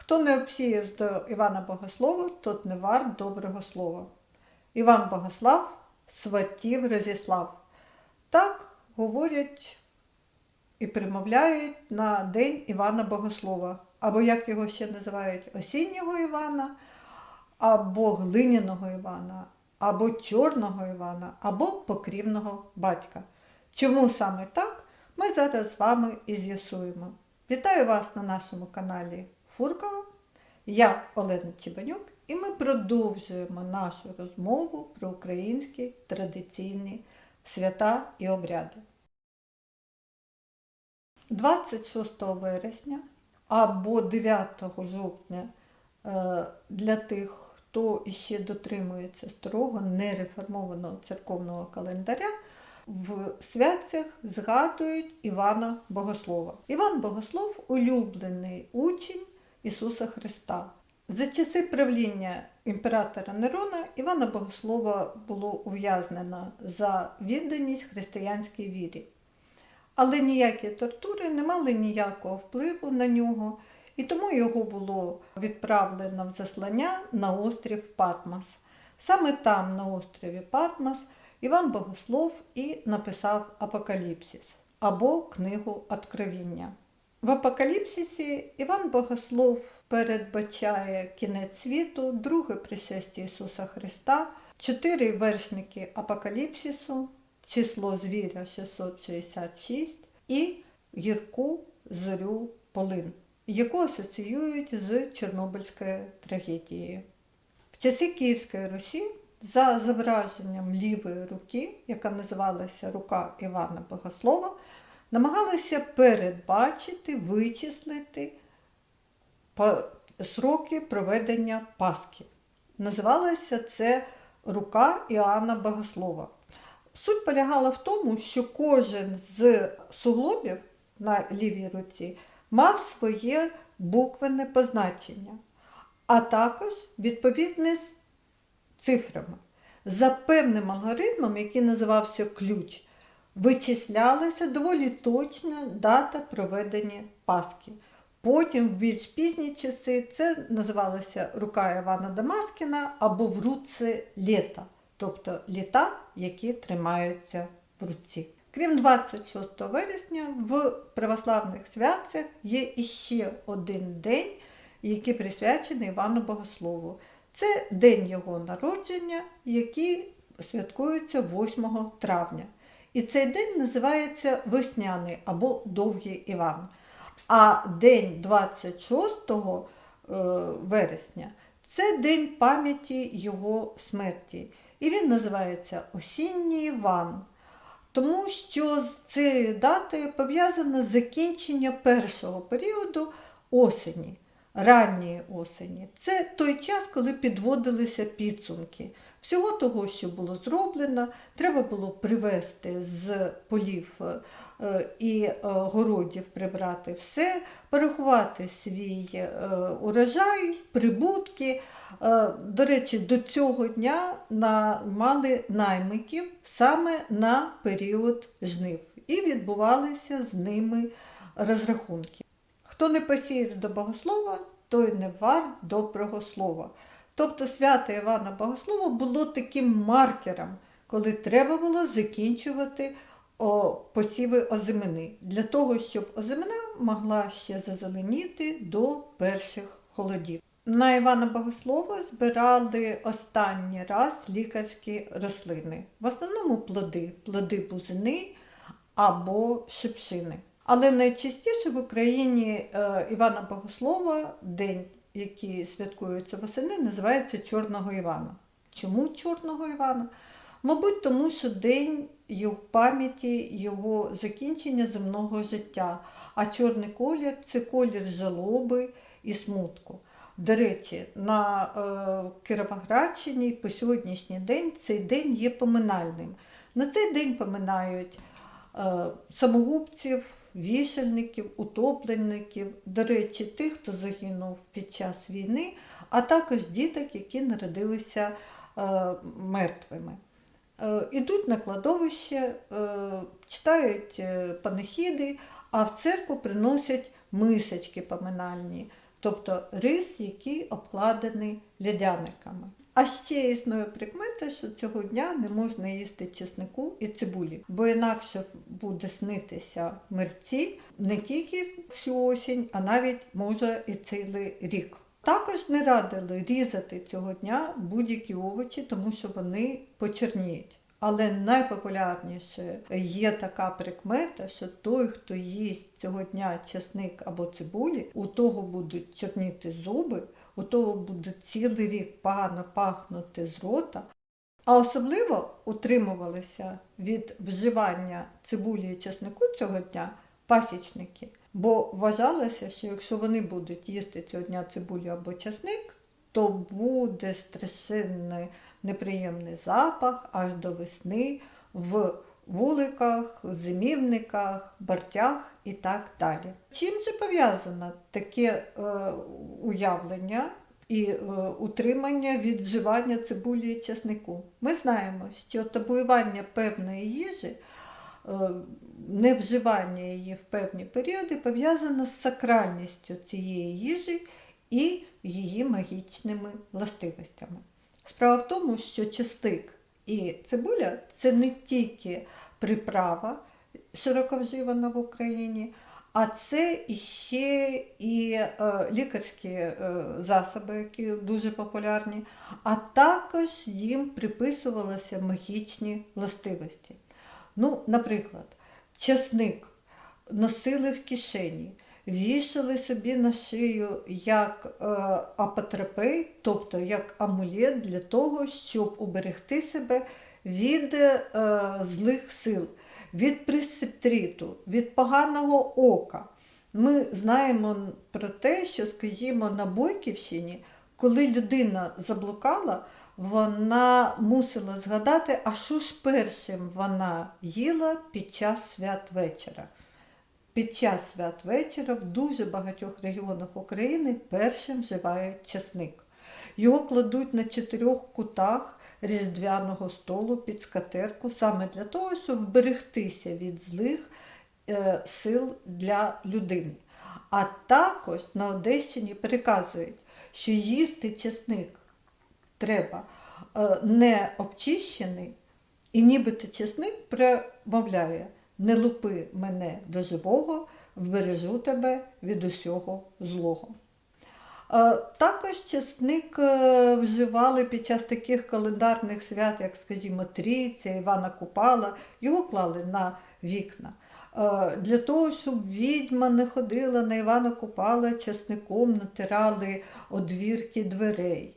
Хто не обсіяв до Івана Богослова, тот не варт доброго слова. Іван Богослав сватів розіслав. Так говорять і примовляють на День Івана Богослова, або як його ще називають осіннього Івана, або глиняного Івана, або чорного Івана, або покрівного батька. Чому саме так, ми зараз з вами і з'ясуємо. Вітаю вас на нашому каналі Фуркова. Я Олена Чебанюк, і ми продовжуємо нашу розмову про українські традиційні свята і обряди. 26 вересня або 9 жовтня е, для тих, хто іще дотримується старого нереформованого церковного календаря, в святцях згадують Івана Богослова. Іван Богослов улюблений учень Ісуса Христа. За часи правління імператора Нерона Івана Богослова було ув'язнено за відданість християнській вірі. Але ніякі тортури не мали ніякого впливу на нього, і тому його було відправлено в заслання на острів Патмос. Саме там, на острові Патмос, Іван Богослов і написав Апокаліпсис або Книгу Откровіння. В Апокаліпсисі Іван Богослов передбачає кінець світу, друге пришестя Ісуса Христа, чотири вершники Апокаліпсису, число звіря 666 і гірку зорю полин, яку асоціюють з Чорнобильською трагедією. В часи Київської Русі за зображенням лівої руки, яка називалася Рука Івана Богослова, намагалися передбачити, вичислити сроки проведення Пасхи. Називалося це Рука Іоанна Богослова. Суть полягала в тому, що кожен з суглобів на лівій руці мав своє буквене позначення, а також відповідне з цифрами. За певним алгоритмом, який називався ключ, вичислялася доволі точна дата проведення Пасхи. Потім, в більш пізні часи, це називалося рука Івана Дамаскіна або в руці літа, тобто літа, які тримаються в руці. Крім 26 вересня, в православних святцях є іще один день, який присвячений Івану Богослову. Це день його народження, який святкується 8 травня. І цей день називається Весняний або Довгий Іван. А день 26 е, вересня це день пам'яті його смерті. І він називається Осінній Іван. Тому що з цією датою пов'язане закінчення першого періоду осені, ранньої осені. Це той час, коли підводилися підсумки. Всього того, що було зроблено, треба було привезти з полів е, і е, городів прибрати все, порахувати свій е, урожай, прибутки. До речі, до цього дня мали наймитів саме на період жнив, і відбувалися з ними розрахунки. Хто не посіяв до богослова, той не вар доброго слова. Тобто свято Івана Богослова було таким маркером, коли треба було закінчувати посіви озимини, для того, щоб озимина могла ще зазеленіти до перших холодів. На Івана Богослова збирали останній раз лікарські рослини, в основному плоди, плоди бузини або шипшини. Але найчастіше в Україні е, Івана Богослова день, який святкується восени, називається Чорного Івана. Чому Чорного Івана? Мабуть, тому що день його пам'яті, його закінчення земного життя. А чорний колір це колір жалоби і смутку. До речі, на е, Кіровоградщині по сьогоднішній день цей день є поминальним. На цей день поминають самогубців, вішальників, утопленників, до речі, тих, хто загинув під час війни, а також діток, які народилися е, мертвими. Е, Ідуть на кладовище, е, читають е, панихіди, а в церкву приносять мисочки поминальні. тобто рис, який обкладений лядяниками. А ще існує прикмета, що цього дня не можна їсти чеснику і цибулі, бо інакше буде снитися мерці не тільки всю осінь, а навіть може і цілий рік. Також не радили різати цього дня будь-які овочі, тому що вони почерніють. Але найпопулярніше є така прикмета, що той, хто їсть цього дня чесник або цибулі, у того будуть чорніти зуби, того буде цілий рік погано пахнути з рота. А особливо утримувалися від вживання цибулі і чеснику цього дня пасічники, бо вважалося, що якщо вони будуть їсти цього дня цибулю або чесник, то буде страшенний неприємний запах аж до весни в вуликах, зимівниках, бартях і так далі. Чим же пов'язано таке е, уявлення і е, утримання від вживання цибулі і чеснику? Ми знаємо, що табуювання певної їжі, е, невживання її в певні періоди пов'язано з сакральністю цієї їжі і її магічними властивостями. Справа в тому, що чесник і цибуля це не тільки приправа, широко вживана в Україні, а це іще і е, лікарські е, засоби, які дуже популярні, а також їм приписувалися магічні властивості. Ну, наприклад, чесник носили в кишені вішали собі на шию як е, апотропей, тобто як амулет для того, щоб уберегти себе від е, злих сил, від присептриту, від поганого ока. Ми знаємо про те, що, скажімо, на Бойківщині, коли людина заблукала, вона мусила згадати, а що ж першим вона їла під час святвечора. Під час святвечора в дуже багатьох регіонах України першим вживають часник. Його кладуть на чотирьох кутах різдвяного столу під скатерку саме для того, щоб вберегтися від злих е, сил для людини. А також на Одещині переказують, що їсти чесник треба е, не обчищений, і нібито чесник промовляє не лупи мене до живого, вбережу тебе від усього злого. Е, Також чесник е, вживали під час таких календарних свят, як, скажімо, Трійця, Івана Купала, його клали на вікна. Е, Для того, щоб відьма не ходила на Івана Купала, чесником натирали одвірки дверей,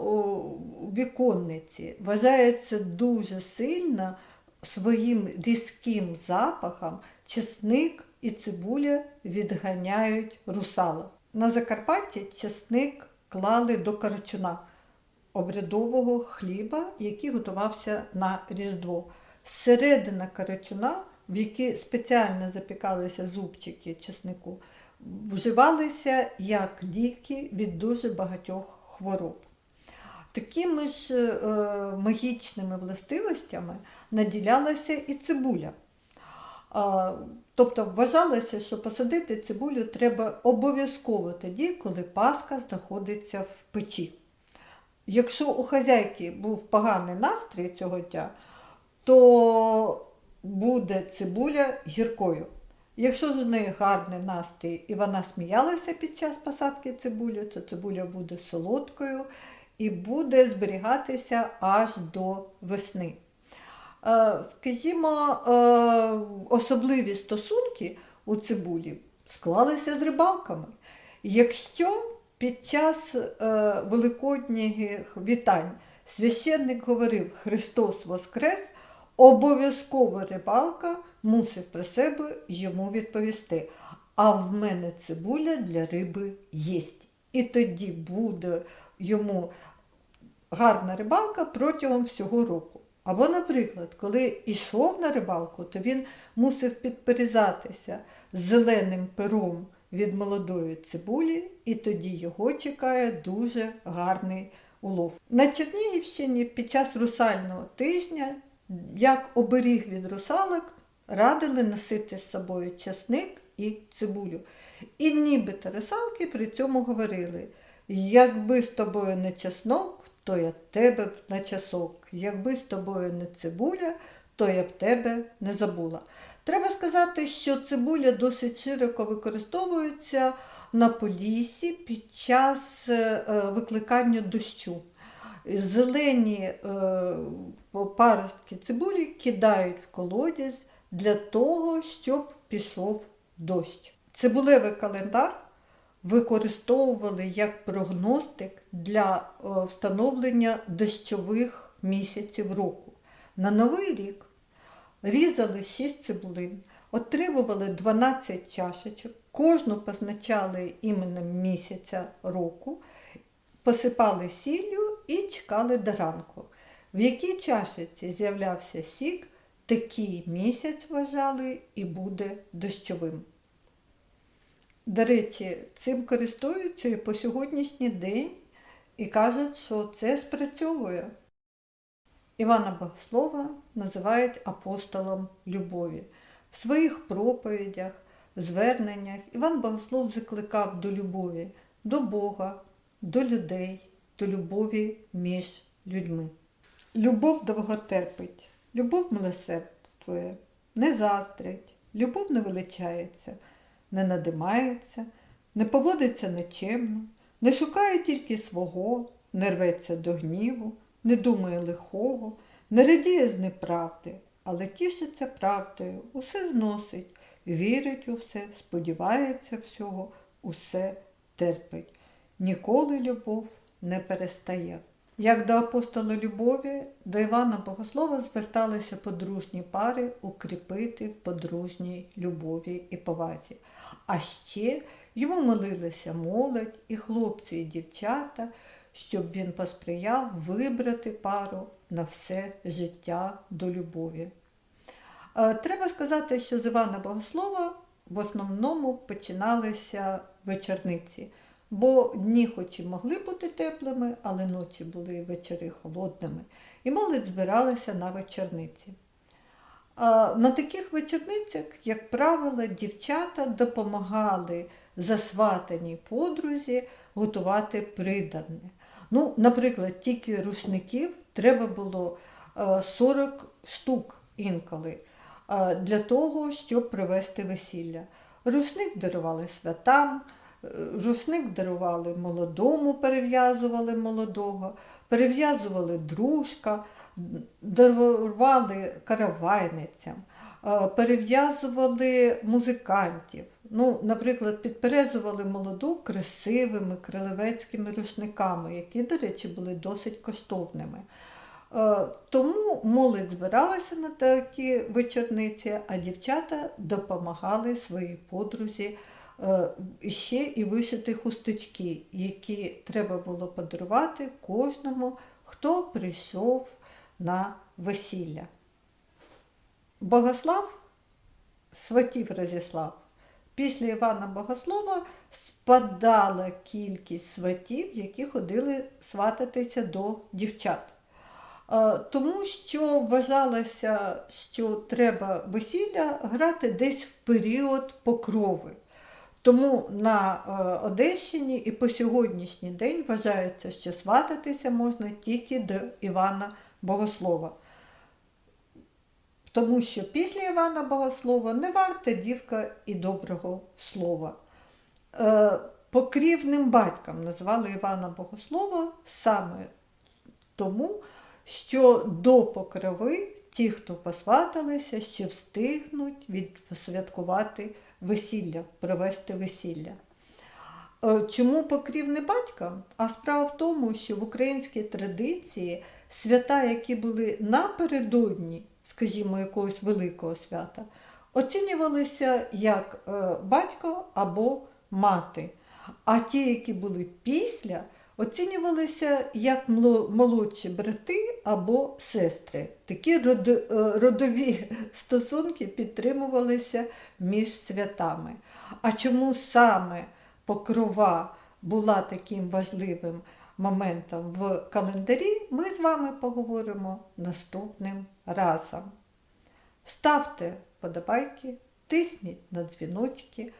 у віконниці. Вважається дуже сильно своїм різким запахом чесник і цибуля відганяють русалок. На Закарпатті чесник клали до карачуна обрядового хліба, який готувався на Різдво. Середина карачуна, в якій спеціально запікалися зубчики чеснику, вживалися як ліки від дуже багатьох хвороб. Такими ж е, магічними властивостями наділялася і цибуля. Тобто вважалося, що посадити цибулю треба обов'язково тоді, коли паска знаходиться в печі. Якщо у хазяйки був поганий настрій цього дня, то буде цибуля гіркою. Якщо в неї гарний настрій і вона сміялася під час посадки цибулі, то цибуля буде солодкою і буде зберігатися аж до весни. Е, скажімо, е, особливі стосунки у цибулі склалися з рибалками. Якщо під час е, великодніх вітань священник говорив Христос Воскрес, обов'язково рибалка мусив про себе йому відповісти. А в мене цибуля для риби єсть. І тоді буде йому гарна рибалка протягом всього року. Або, наприклад, коли йшов на рибалку, то він мусив підперезатися зеленим пером від молодої цибулі, і тоді його чекає дуже гарний улов. На Чернігівщині під час русального тижня, як оберіг від русалок, радили носити з собою часник і цибулю. І нібито русалки при цьому говорили: якби з тобою не чеснок, то я тебе б на часок. Якби з тобою не цибуля, то я б тебе не забула. Треба сказати, що цибуля досить широко використовується на Подіссі під час е, е, викликання дощу. Зелені е, паростки цибулі кидають в колодязь для того, щоб пішов дощ. Цибулевий календар використовували як прогностик для е, встановлення дощових місяців року. На Новий рік різали 6 цибулин, отримували 12 чашечок, кожну позначали іменем місяця року, посипали сіллю і чекали до ранку. В якій чашечці з'являвся сік, такий місяць вважали і буде дощовим. До речі, цим користуються і по сьогоднішній день і кажуть, що це спрацьовує. Івана Богослова називають апостолом любові. В своїх проповідях, зверненнях Іван Богослов закликав до любові, до Бога, до людей, до любові між людьми. Любов довготерпить, любов милосердствує, не заздрить, любов не величається, не надимається, не поводиться нечемно, не шукає тільки свого, не рветься до гніву, не думає лихого, не радіє з неправди, але тішиться правдою, усе зносить, вірить у все, сподівається всього, усе терпить. Ніколи любов не перестає. Як до апостола любові, до Івана Богослова зверталися подружні пари укріпити в подружній любові і повазі. А ще йому молилися молодь і хлопці, і дівчата, щоб він посприяв вибрати пару на все життя до любові. Е, Треба сказати, що з Івана Богослова в основному починалися вечорниці, бо дні хоч і могли бути теплими, але ночі були вечори холодними, і молодь збиралася на вечорниці. На таких вечорницях, як правило, дівчата допомагали засватаній подрузі готувати придане. Ну, наприклад, тільки рушників треба було е, 40 штук інколи е, для того, щоб привести весілля. Рушник дарували святам, е, рушник дарували молодому, перев'язували молодого, перев'язували дружка, дарували каравайницям, е, перев'язували музикантів. Ну, наприклад, підперезували молоду красивими крилевецькими рушниками, які, до речі, були досить коштовними. Е, Тому молодь збиралася на такі вечорниці, а дівчата допомагали своїй подрузі ще і вишити хусточки, які треба було подарувати кожному, хто прийшов на весілля. Богослав сватів розіслав. Після Івана Богослова спадала кількість сватів, які ходили свататися до дівчат. Е, Тому що вважалося, що треба весілля грати десь в період покрови. Тому на е, Одещині і по сьогоднішній день вважається, що свататися можна тільки до Івана Богослова. Тому що після Івана Богослова не варта дівка і доброго слова. Е, Покрівним батьком назвали Івана Богослова саме тому, що до покрови ті, хто посваталися, ще встигнуть відсвяткувати весілля, провести весілля. Е, Чому покрівний батько? А справа в тому, що в українській традиції свята, які були напередодні, скажімо, якогось великого свята, оцінювалися як е, батько або мати. А ті, які були після, оцінювалися як молодші брати або сестри. Такі е, родові стосунки підтримувалися між святами. А чому саме покрова була таким важливим моментом в календарі, ми з вами поговоримо наступним разом. Ставте подобайки, тисніть на дзвіночки,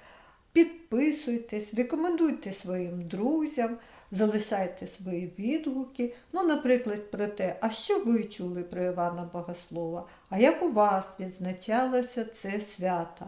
Підписуйтесь, рекомендуйте своїм друзям, залишайте свої відгуки. Ну, наприклад, про те, а що ви чули про Івана Богослова, а як у вас відзначалося це свято?